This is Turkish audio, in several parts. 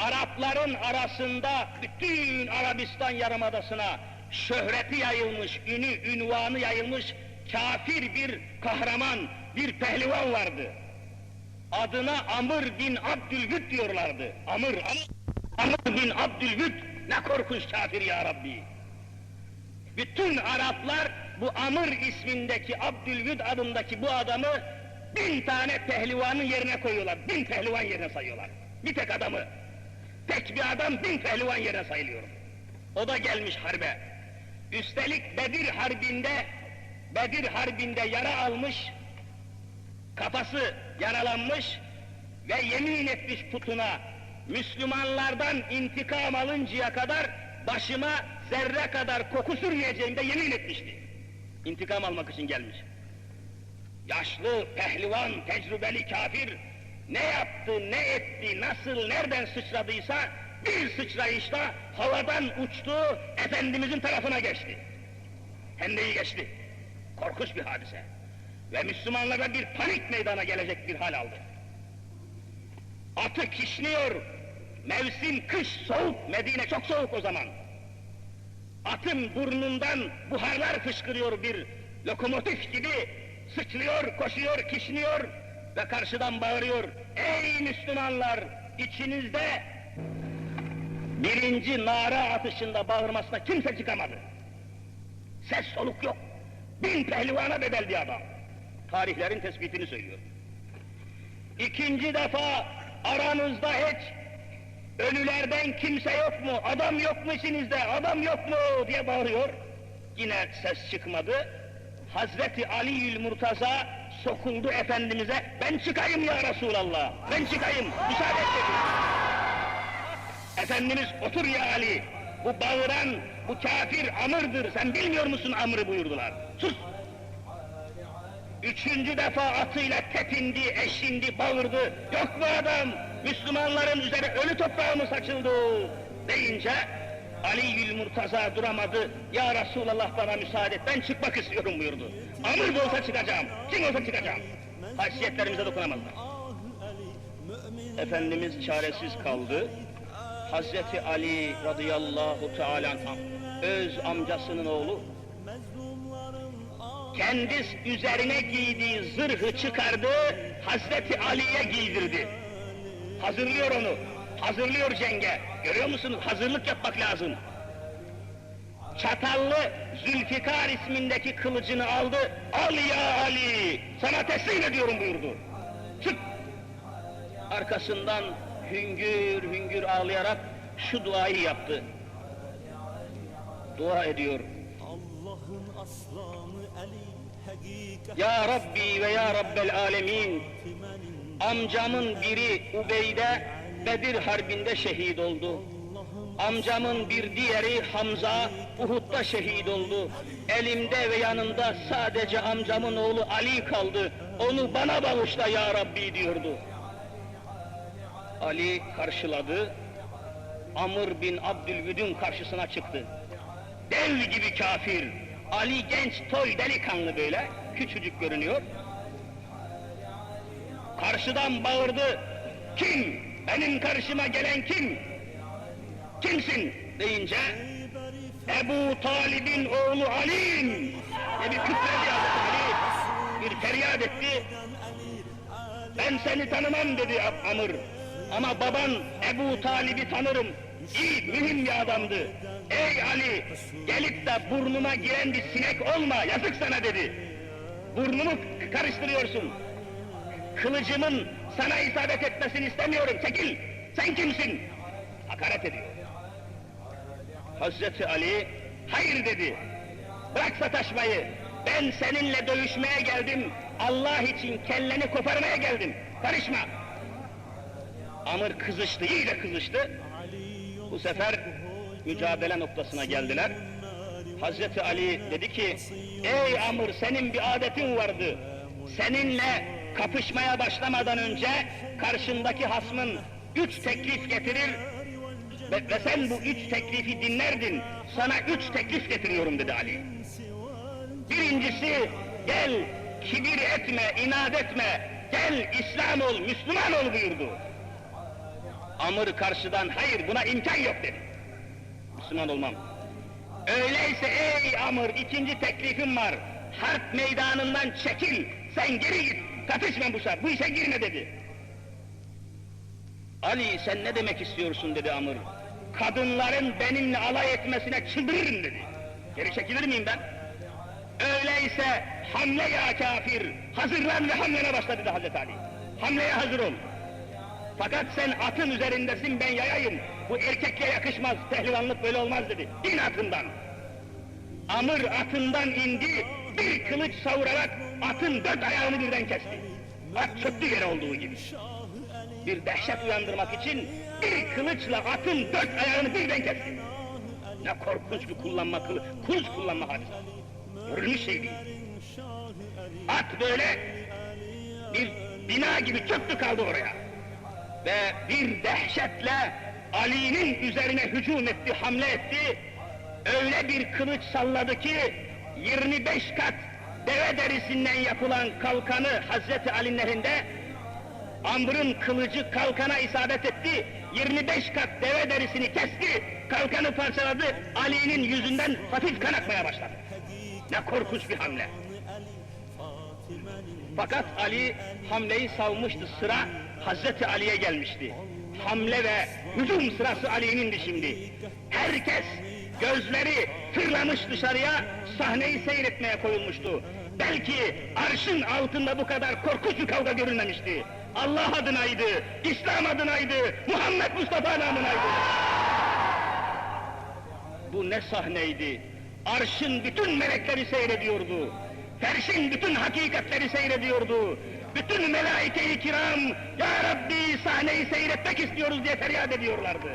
Arapların arasında bütün Arabistan Yarımadası'na şöhreti yayılmış, ünü, ünvanı yayılmış kafir bir kahraman, bir pehlivan vardı. Adına Amr bin Abdülvüt diyorlardı. Amr, Amr, Amr bin Abdülvüt ne korkunç kafir ya Rabbi. Bütün Araplar bu Amr ismindeki Abdülvüd adındaki bu adamı bin tane pehlivanın yerine koyuyorlar. Bin pehlivan yerine sayıyorlar. Bir tek adamı. Tek bir adam bin pehlivan yerine sayılıyor. O da gelmiş harbe. Üstelik Bedir Harbi'nde Bedir Harbi'nde yara almış, kafası yaralanmış ve yemin etmiş putuna Müslümanlardan intikam alıncaya kadar başıma zerre kadar koku sürmeyeceğim de yemin etmişti. İntikam almak için gelmiş. Yaşlı, pehlivan, tecrübeli kafir ne yaptı, ne etti, nasıl, nereden sıçradıysa bir sıçrayışta havadan uçtu, Efendimizin tarafına geçti. Hem de iyi geçti. Korkunç bir hadise. Ve Müslümanlara bir panik meydana gelecek bir hal aldı. Atı kişniyor, mevsim kış soğuk, Medine çok soğuk o zaman. Atın burnundan buharlar fışkırıyor bir lokomotif gibi, sıçrıyor, koşuyor, kişniyor ve karşıdan bağırıyor. Ey Müslümanlar, içinizde birinci nara atışında bağırmasına kimse çıkamadı. Ses soluk yok. Bin pehlivana bedel bir adam. Tarihlerin tespitini söylüyor. İkinci defa aranızda hiç ölülerden kimse yok mu, adam yok mu içinizde, adam yok mu diye bağırıyor. Yine ses çıkmadı. Hazreti Ali'ül Murtaza sokuldu Efendimiz'e, ben çıkayım ya Resulallah, ben çıkayım, müsaade et. Efendimiz otur ya Ali, bu bağıran, bu kafir Amr'dır, sen bilmiyor musun Amr'ı buyurdular. Sus! Üçüncü defa atıyla tepindi, eşindi, bağırdı. Yok mu adam? Müslümanların üzeri ölü toprağı mı saçıldı? Deyince Ali Murtaza duramadı. Ya Resulallah bana müsaade et, ben çıkmak istiyorum buyurdu. Amr da olsa çıkacağım, kim olsa çıkacağım. Haysiyetlerimize dokunamazlar. Efendimiz çaresiz kaldı. Hazreti Ali radıyallahu teala öz amcasının oğlu kendisi üzerine giydiği zırhı çıkardı, Hazreti Ali'ye giydirdi. Hazırlıyor onu, hazırlıyor cenge. Görüyor musunuz? Hazırlık yapmak lazım. Çatallı Zülfikar ismindeki kılıcını aldı, al ya Ali, sana teslim ediyorum buyurdu. Çık! Arkasından hüngür hüngür ağlayarak şu duayı yaptı. Dua ediyor. Allah'ın aslanı Ali hakikat Ya Rabbi ve Ya Rabbel Alemin, amcamın biri Ubeyde Bedir Harbi'nde şehit oldu. Amcamın bir diğeri Hamza Uhud'da şehit oldu. Elimde ve yanında sadece amcamın oğlu Ali kaldı. Onu bana bağışla ya Rabbi diyordu. Ali karşıladı. Amr bin Abdülvüd'ün karşısına çıktı. Dev gibi kafir. Ali genç toy delikanlı böyle. Küçücük görünüyor. Karşıdan bağırdı. Kim? Benim karşıma gelen kim? Kimsin? deyince Ebu Talib'in oğlu Ali'yim diye bir kükredi Hazreti Ali. Bir feryat etti. Ben seni tanımam dedi Amr. Ama baban Ebu Talib'i tanırım. İyi, mühim bir adamdı. Ey Ali, gelip de burnuma giren bir sinek olma, yazık sana dedi. Burnumu karıştırıyorsun. Kılıcımın sana isabet etmesini istemiyorum, çekil! Sen kimsin? Hakaret ediyor. Hazreti Ali, hayır dedi. Bırak sataşmayı. Ben seninle dövüşmeye geldim. Allah için kelleni koparmaya geldim. Karışma. Amr kızıştı, iyice kızıştı. Bu sefer mücadele noktasına geldiler. Hazreti Ali dedi ki, ey Amr senin bir adetin vardı. Seninle kapışmaya başlamadan önce karşındaki hasmın üç teklif getirir ve, ve sen bu üç teklifi dinlerdin. Sana üç teklif getiriyorum dedi Ali. Birincisi gel kibir etme, inat etme. Gel İslam ol, Müslüman ol buyurdu. Amr karşıdan hayır buna imkan yok dedi. Müslüman olmam. Öyleyse ey Amr ikinci teklifim var. Harp meydanından çekil. Sen geri git. Katışma bu, işe- bu işe girme dedi. Ali sen ne demek istiyorsun dedi Amr. Kadınların benimle alay etmesine çıldırırım dedi. Geri çekilir miyim ben? Öyleyse hamle ya kafir. Hazırlan ve hamlene başla dedi Hazreti Ali. Hamleye hazır ol. Fakat sen atın üzerindesin ben yayayım. Bu erkekliğe yakışmaz. Pehlivanlık böyle olmaz dedi. İn atından. Amr atından indi. Bir kılıç savurarak atın dört ayağını birden kesti. At çöktü yere olduğu gibi. Bir dehşet uyandırmak için bir kılıçla atın dört ayağını birden kesti. Ne korkunç bir kullanma kılı, kılıç kullanma hadisi. Görülmüş şey değil. At böyle bir bina gibi çöktü kaldı oraya. Ve bir dehşetle Ali'nin üzerine hücum etti, hamle etti. Öyle bir kılıç salladı ki 25 kat deve derisinden yapılan kalkanı Hazreti Ali'nin elinde Amr'ın kılıcı kalkana isabet etti. 25 kat deve derisini kesti. Kalkanı parçaladı. Ali'nin yüzünden hafif kan akmaya başladı. Ne korkunç bir hamle. Fakat Ali hamleyi savmıştı. Sıra Hazreti Ali'ye gelmişti. Hamle ve hücum sırası Ali'nindi şimdi. Herkes gözleri fırlamış dışarıya sahneyi seyretmeye koyulmuştu. Belki arşın altında bu kadar korkunç bir kavga görülmemişti. Allah adınaydı, İslam adınaydı, Muhammed Mustafa namınaydı. Bu ne sahneydi? Arşın bütün melekleri seyrediyordu. Ferşin bütün hakikatleri seyrediyordu. Bütün melaike-i kiram, Ya Rabbi sahneyi seyretmek istiyoruz diye feryat ediyorlardı.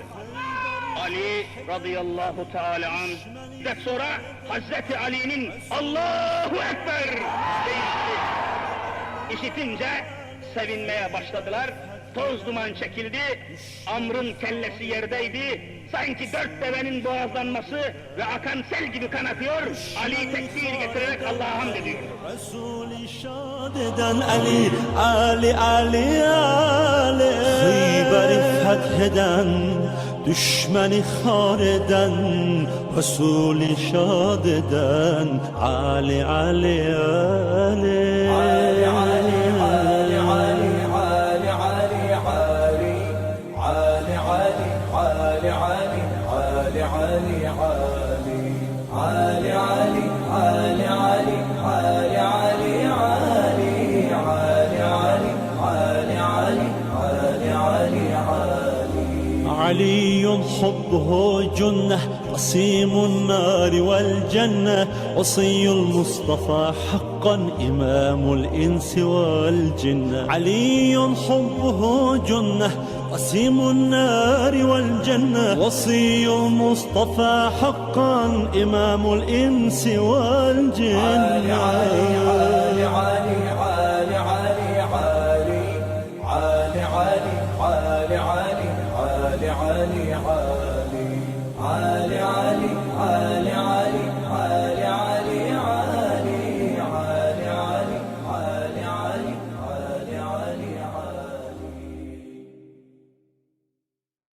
Ali radıyallahu teala an ve sonra Hazreti Ali'nin Allahu Ekber deyişi işitince sevinmeye başladılar. Toz duman çekildi, Amr'ın kellesi yerdeydi. Sanki dört devenin boğazlanması ve akan sel gibi kan akıyor. Ali tekbir getirerek الله رسول شاددا علي علي علي علي خيبر دشمن خاردن رسول شاددن علي علي علي علي حبه جنة قسيم النار والجنة وصي المصطفى حقا إمام الإنس والجنة علي حبه جنة قسيم النار والجنة وصي المصطفى حقا إمام الإنس والجنة علي علي علي علي